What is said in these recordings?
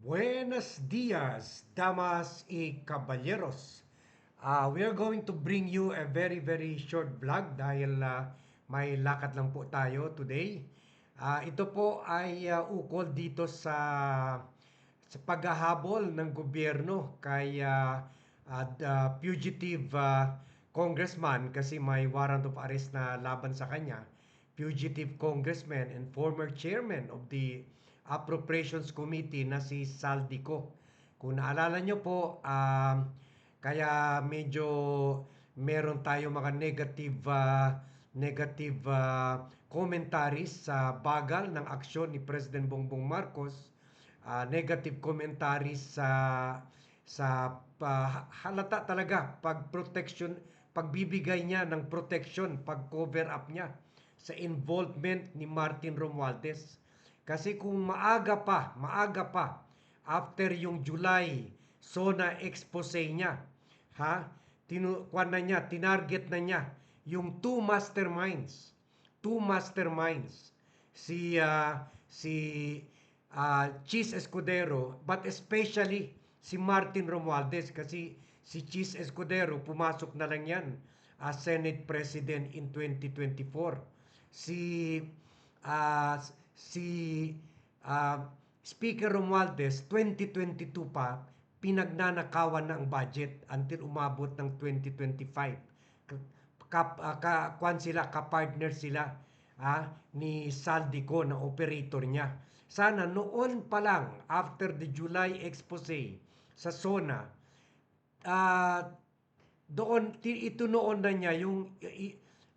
Buenos dias, damas y caballeros. Uh, we are going to bring you a very very short vlog dahil uh, may lakad lang po tayo today. Uh, ito po ay uh, ukol dito sa sa paghahabol ng gobyerno kay uh, uh, the fugitive uh, congressman kasi may warrant of arrest na laban sa kanya. Fugitive congressman and former chairman of the Appropriations Committee na si Saldico. Kung naalala nyo po, um, kaya medyo meron tayo mga negative uh, negative uh, commentaries sa bagal ng aksyon ni President Bongbong Marcos, uh, negative commentaries sa sa uh, halata talaga pag protection pagbibigay niya ng protection pag cover up niya sa involvement ni Martin Romualdez kasi kung maaga pa, maaga pa, after yung July SONA expose niya, ha, tinu na niya, tinarget na niya yung two masterminds. Two masterminds. Si, uh, si uh, Cheese Escudero, but especially si Martin Romualdez kasi si Cheese Escudero pumasok na lang yan as Senate President in 2024. Si uh, si uh, Speaker Romualdez 2022 pa pinagnanakawan na ang budget until umabot ng 2025. Kap, uh, ka, kwan sila, ka-partner sila ah, ni Saldico na operator niya. Sana noon pa lang, after the July expose sa SONA, uh, doon, ito noon na niya yung,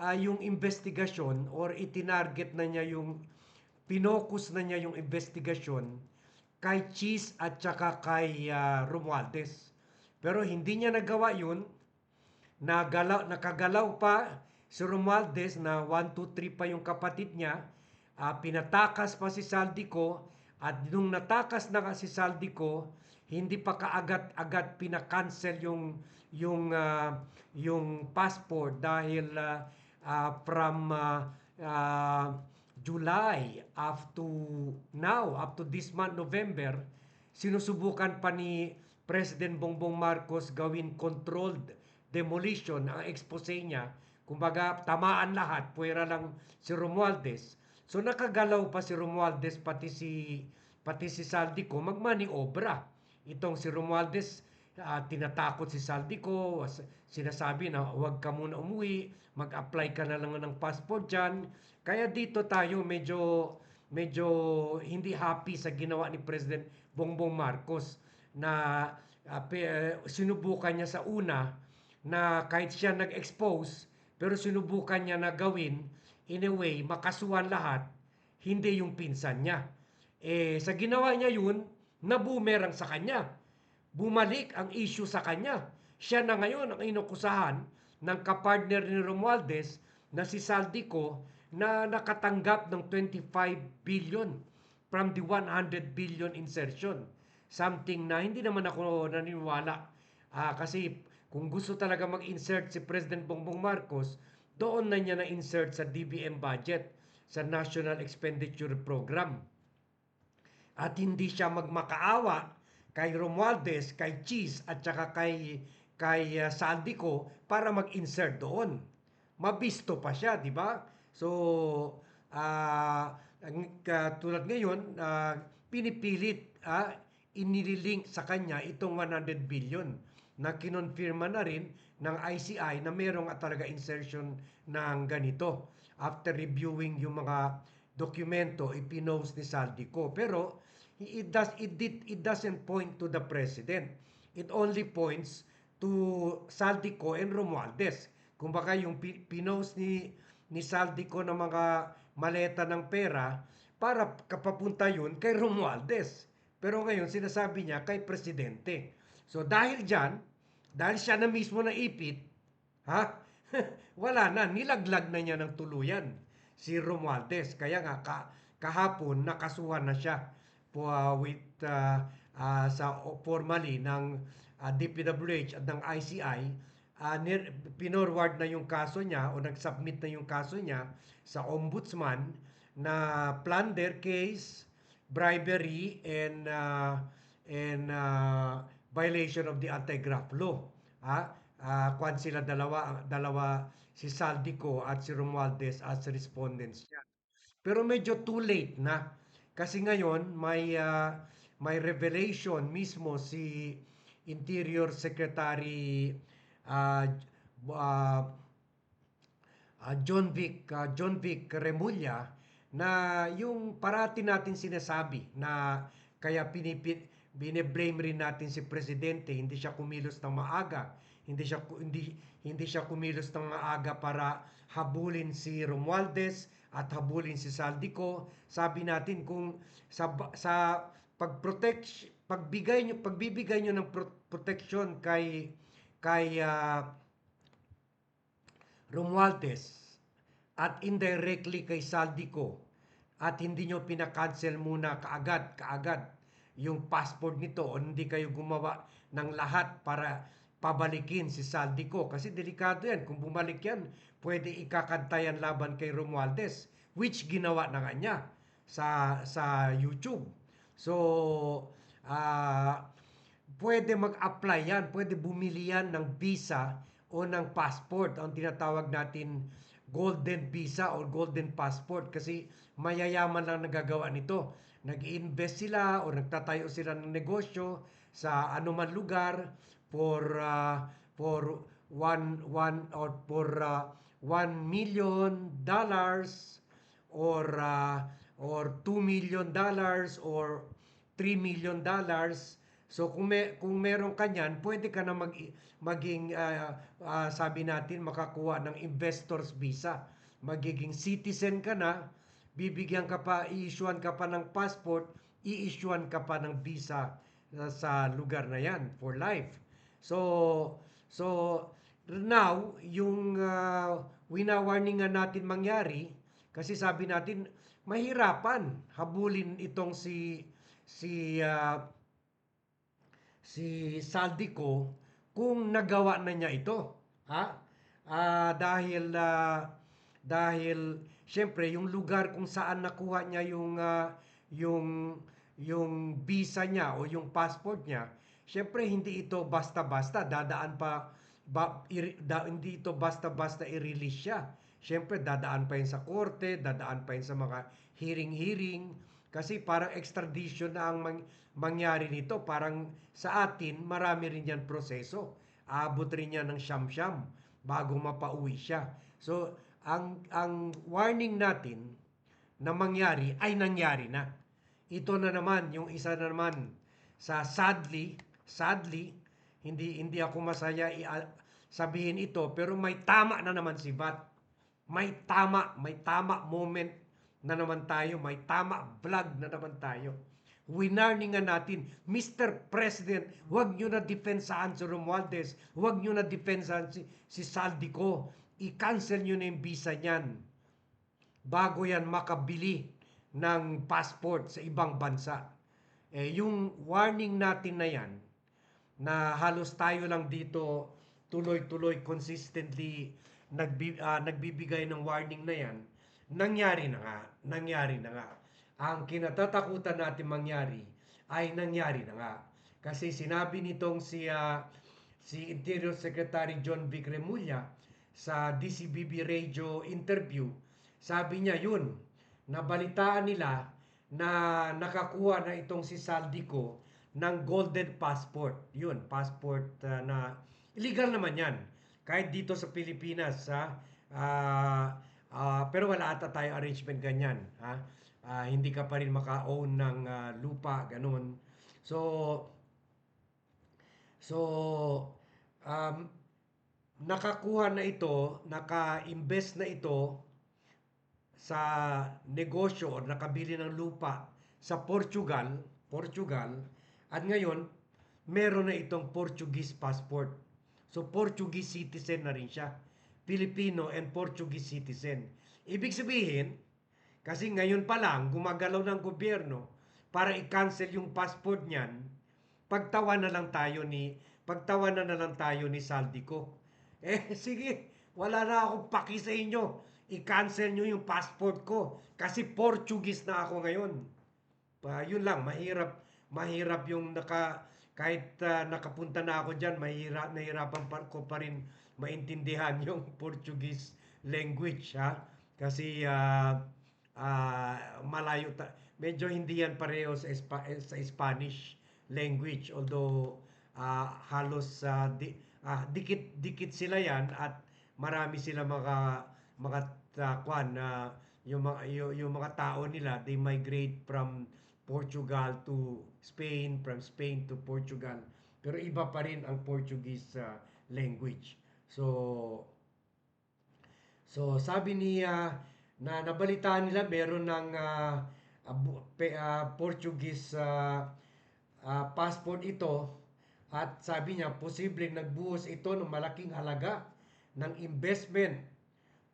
uh, yung investigasyon or itinarget na niya yung pinokus na niya yung investigasyon kay Cheese at saka kay uh, Romualdez. Pero hindi niya nagawa yun. Nagalaw, nakagalaw pa si Romualdez na 1, 2, 3 pa yung kapatid niya. Uh, pinatakas pa si Saldico at nung natakas na si Saldico, hindi pa kaagad-agad pinakancel yung yung uh, yung passport dahil uh, uh, from uh, uh, July up to now, up to this month, November, sinusubukan pa ni President Bongbong Marcos gawin controlled demolition ang expose niya. Kumbaga, tamaan lahat, puwera lang si Romualdez. So nakagalaw pa si Romualdez pati si pati si Saldico magmaniobra. Itong si Romualdez uh, tinatakot si Saldico, sinasabi na huwag ka muna umuwi, mag-apply ka na lang ng passport dyan. Kaya dito tayo medyo, medyo hindi happy sa ginawa ni President Bongbong Marcos na uh, sinubukan niya sa una na kahit siya nag-expose, pero sinubukan niya na gawin, in a way, makasuhan lahat, hindi yung pinsan niya. Eh, sa ginawa niya yun, nabumerang sa kanya bumalik ang issue sa kanya. Siya na ngayon ang inukusahan ng kapartner ni Romualdez na si Saldico na nakatanggap ng 25 billion from the 100 billion insertion. Something na hindi naman ako naniniwala. Uh, kasi kung gusto talaga mag-insert si President Bongbong Marcos, doon na niya na-insert sa DBM budget, sa National Expenditure Program. At hindi siya magmakaawa kay Romualdez, kay Cheese at saka kay kay uh, Saldico para mag-insert doon. Mabisto pa siya, di ba? So, uh, uh, tulad ngayon, uh, pinipilit uh, inililink sa kanya itong 100 billion na kinonfirma na rin ng ICI na merong talaga insertion ng ganito after reviewing yung mga dokumento ipinost ni Saldico. Pero it does it did it doesn't point to the president. It only points to Saldico and Romualdez. Kung baka yung pinost ni ni Saldico ng mga maleta ng pera para kapapunta yun kay Romualdez. Pero ngayon sinasabi niya kay presidente. So dahil diyan, dahil siya na mismo na ipit, ha? Wala na, nilaglag na niya ng tuluyan si Romualdez. Kaya nga ka, kahapon nakasuhan na siya po, uh, with uh, uh, sa formally ng uh, DPWH at ng ICI uh, pinorward na yung kaso niya o nag-submit na yung kaso niya sa ombudsman na plunder case, bribery and uh, and uh, violation of the anti-graft law. Ah, ah, kwan sila dalawa, dalawa si Saldico at si Romualdez as respondents niya. Pero medyo too late na kasi ngayon may ah, may revelation mismo si Interior Secretary ah, ah, John Vic ah, John Vic Remulla na yung parati natin sinasabi na kaya pinipit bine-blame rin natin si presidente hindi siya kumilos ng maaga hindi siya hindi hindi siya kumilos ng maaga para habulin si Romualdez at habulin si Saldico. Sabi natin kung sa sa pagprotect pagbigay nyo pagbibigay nyo ng pro- protection kay kay ah, Romualdez at indirectly kay Saldico at hindi nyo pinakancel muna kaagad, kaagad yung passport nito o hindi kayo gumawa ng lahat para pabalikin si Saldico kasi delikado yan. Kung bumalik yan pwede ikakantayan laban kay Romualdez which ginawa na nga niya sa sa YouTube. So ah pwede mag-apply yan, pwede bumili yan ng visa o ng passport, ang tinatawag natin golden visa or golden passport. Kasi mayayaman lang nagagawa nito. Nag-invest sila o nagtatayo sila ng negosyo sa anuman lugar for uh, for one one or for uh, one million dollars or uh, or 2 million dollars or 3 million dollars So kung may, kung meron ka niyan, pwede ka na mag maging ah, ah, sabi natin makakuha ng investor's visa. Magiging citizen ka na, bibigyan ka pa, i-issuean ka pa ng passport, i-issuean ka pa ng visa ah, sa lugar na yan for life. So so now yung uh, wina-warningan natin mangyari kasi sabi natin mahirapan habulin itong si si ah, si Saldico kung nagawa na niya ito. Ha? Ah, dahil ah, dahil syempre yung lugar kung saan nakuha niya yung ah, yung yung visa niya o yung passport niya, syempre hindi ito basta-basta dadaan pa ba, i, da, hindi ito basta-basta i-release siya. Syempre dadaan pa yun sa korte, dadaan pa yun sa mga hearing-hearing kasi parang extradition na ang mang- mangyari nito. Parang sa atin, marami rin yan proseso. Aabot rin yan ng siyam-siyam bago mapauwi siya. So, ang, ang warning natin na mangyari ay nangyari na. Ito na naman, yung isa na naman sa sadly, sadly, hindi hindi ako masaya i- sabihin ito, pero may tama na naman si Bat. May tama, may tama moment na naman tayo, may tama vlog na naman tayo. Winarningan natin, Mr. President, huwag nyo na defensahan si Romualdez, huwag nyo na defensahan si, si Saldico, i-cancel nyo na yung visa niyan bago yan makabili ng passport sa ibang bansa. Eh, yung warning natin na yan, na halos tayo lang dito tuloy-tuloy consistently nagbi, ah, nagbibigay ng warning na yan, nangyari na nga, nangyari na nga. Ang kinatatakutan natin mangyari ay nangyari na nga. Kasi sinabi nitong si ah, si Interior Secretary John Vic Remulla sa DCBB radio interview, sabi niya yun, nabalitaan nila na nakakuha na itong si Saldico ng golden passport. Yun, passport uh, na illegal naman yan. Kahit dito sa Pilipinas, ha? Ah, ah, pero wala ata tayo arrangement ganyan, ha? Ah, hindi ka pa rin maka-own ng ah, lupa, ganun. So, so, um, nakakuha na ito, naka-invest na ito sa negosyo o nakabili ng lupa sa Portugal, Portugal, at ngayon, meron na itong Portuguese passport. So, Portuguese citizen na rin siya. Filipino and Portuguese citizen. Ibig sabihin, kasi ngayon pa lang, gumagalaw ng gobyerno para i-cancel yung passport niyan, pagtawa na lang tayo ni, pagtawa na, na lang tayo ni Saldico. Eh, sige, wala na akong paki sa inyo. I-cancel nyo yung passport ko kasi Portuguese na ako ngayon. Pa, yun lang, mahirap mahirap yung naka kahit ah, nakapunta na ako diyan, mahirap nahirapan pa ko pa rin maintindihan yung Portuguese language ha. Kasi ah, ah, malayo ta medyo hindi yan pareho sa, Espa- sa Spanish language although ah, halos ah, di, ah, dikit dikit sila yan at marami sila mga mga uh, kwan na yung mga yung, yung mga tao nila they migrate from Portugal to Spain from Spain to Portugal pero iba pa rin ang Portuguese ah, language so so sabi niya na nabalitaan nila meron ng ah, ah, pe- ah, Portuguese ah, ah, passport ito at sabi niya posibleng nagbuhos ito ng malaking halaga ng investment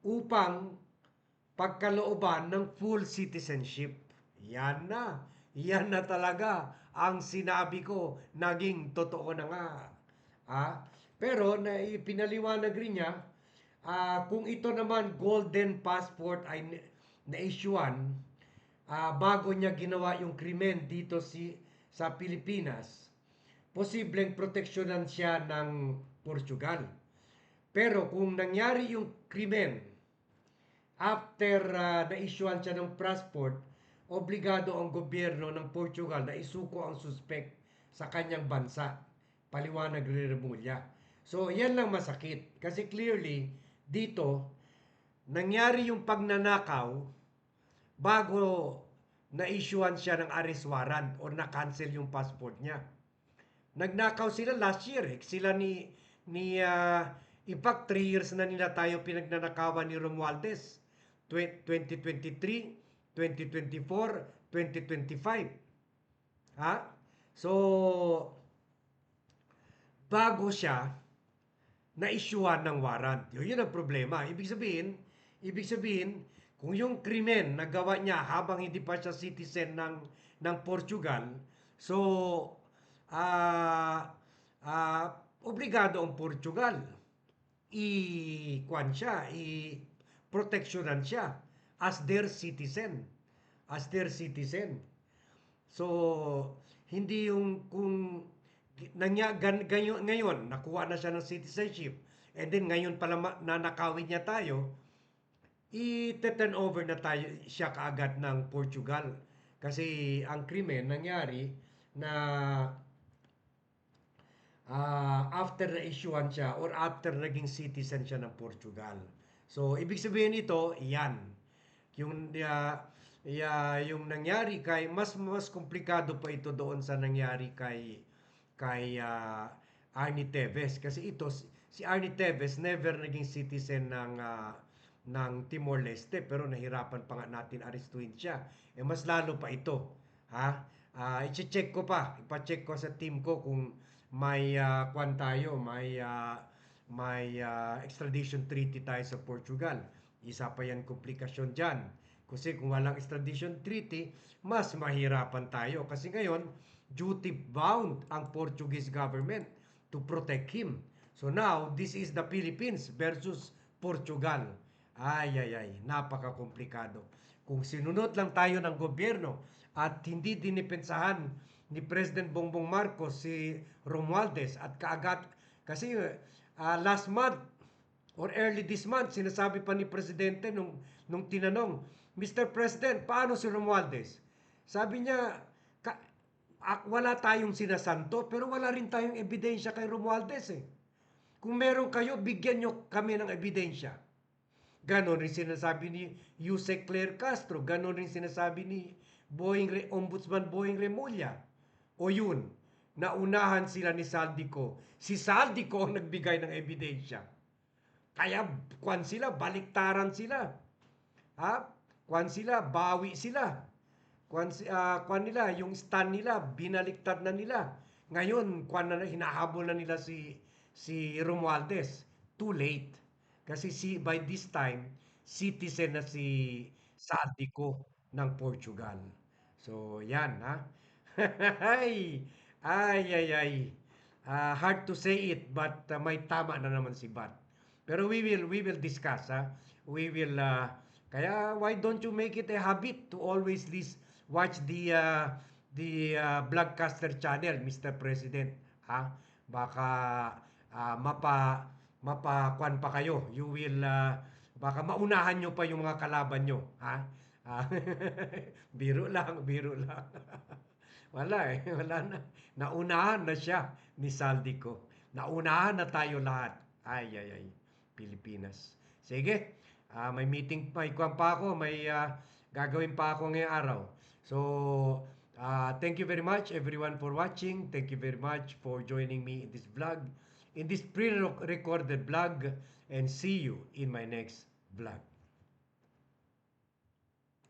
upang pagkalooban ng full citizenship. Yan na. Yan na talaga ang sinabi ko. Naging totoo na nga. Ah, pero na ipinaliwanag rin niya ah, kung ito naman golden passport ay na-issuean ah, bago niya ginawa yung krimen dito si sa Pilipinas, posibleng proteksyonan siya ng Portugal. Pero kung nangyari yung krimen after uh, na-issuean siya ng passport, obligado ang gobyerno ng Portugal na isuko ang suspect sa kanyang bansa. Paliwanag ni Remulla. So, yan lang masakit. Kasi clearly, dito, nangyari yung pagnanakaw bago na-issuean siya ng arrest warrant or na-cancel yung passport niya. Nagnakaw sila last year. Eh. Sila ni, ni ah, in fact, 3 years na nila tayo pinagnanakawan ni Romualdez. Twe- 2023, 2024, 2025. Ha? So, bago siya na-issuean ng warrant. Yun, yun ang problema. Ibig sabihin, ibig sabihin, kung yung krimen na gawa niya habang hindi pa siya citizen ng ng Portugal, so ah ah obligado ang Portugal i-kwan siya, i-proteksyonan siya as their citizen. As their citizen. So, hindi yung kung nangya, gan, gayon, ngayon, nakuha na siya ng citizenship, and then ngayon pala nanakawin niya tayo, i-turn over na tayo siya kaagad ng Portugal. Kasi ang krimen nangyari na ah, after na issuean siya or after naging citizen siya ng Portugal. So, ibig sabihin ito, yan. Yung, ah, ya- yung nangyari kay, mas mas komplikado pa ito doon sa nangyari kay kay ah, Arnie Teves. Kasi ito, si- Arnie Teves never naging citizen ng ah, ng Timor-Leste pero nahirapan pa nga natin arestuin siya. Eh mas lalo pa ito. Ha? Ah, i-check ko pa, ipa-check ko sa team ko kung may ah, kwan tayo, may ah, may ah, extradition treaty tayo sa Portugal. Isa pa yan komplikasyon diyan. Kasi kung walang extradition treaty, mas mahirapan tayo kasi ngayon duty bound ang Portuguese government to protect him. So now, this is the Philippines versus Portugal. Ay, ay, ay, napaka-komplikado. Kung sinunod lang tayo ng gobyerno at hindi dinipensahan ni President Bongbong Marcos si Romualdez at kaagad, kasi ah, last month or early this month, sinasabi pa ni Presidente nung, nung tinanong, Mr. President, paano si Romualdez? Sabi niya, ka, wala tayong sinasanto, pero wala rin tayong ebidensya kay Romualdez eh. Kung meron kayo, bigyan nyo kami ng ebidensya. Ganon rin sinasabi ni Yusek Claire Castro. Ganon rin sinasabi ni Boeing Re- Ombudsman Boeing Remulla. O yun, naunahan sila ni Saldico. Si Saldico ang nagbigay ng ebidensya. Kaya kwan sila, baliktaran sila. Ha? Kwan sila, bawi sila. Kwan, ah, kwan nila, yung stand nila, binaliktad na nila. Ngayon, kwan na, hinahabol na nila si si Romualdez. Too late. Kasi si, by this time, citizen na si Saldico ng Portugal. So, yan, ha? ay, ay, ay, ay. Ah, hard to say it, but ah, may tama na naman si Bat. Pero we will, we will discuss, ha? We will, ah, kaya why don't you make it a habit to always lis- watch the, ah, the uh, Vlogcaster channel, Mr. President. Ha? Baka ah, mapa mapakwan pa kayo. You will ah, baka maunahan nyo pa yung mga kalaban nyo. Ha? Ah, biro lang, biro lang. Wala eh, wala na. Naunahan na siya ni Saldico. Naunahan na tayo lahat. Ay, ay, ay. Pilipinas. Sige, ah, may meeting, may kwan pa ako, may ah, gagawin pa ako ngayong araw. So, ah, thank you very much everyone for watching. Thank you very much for joining me in this vlog, in this pre-recorded vlog, and see you in my next vlog.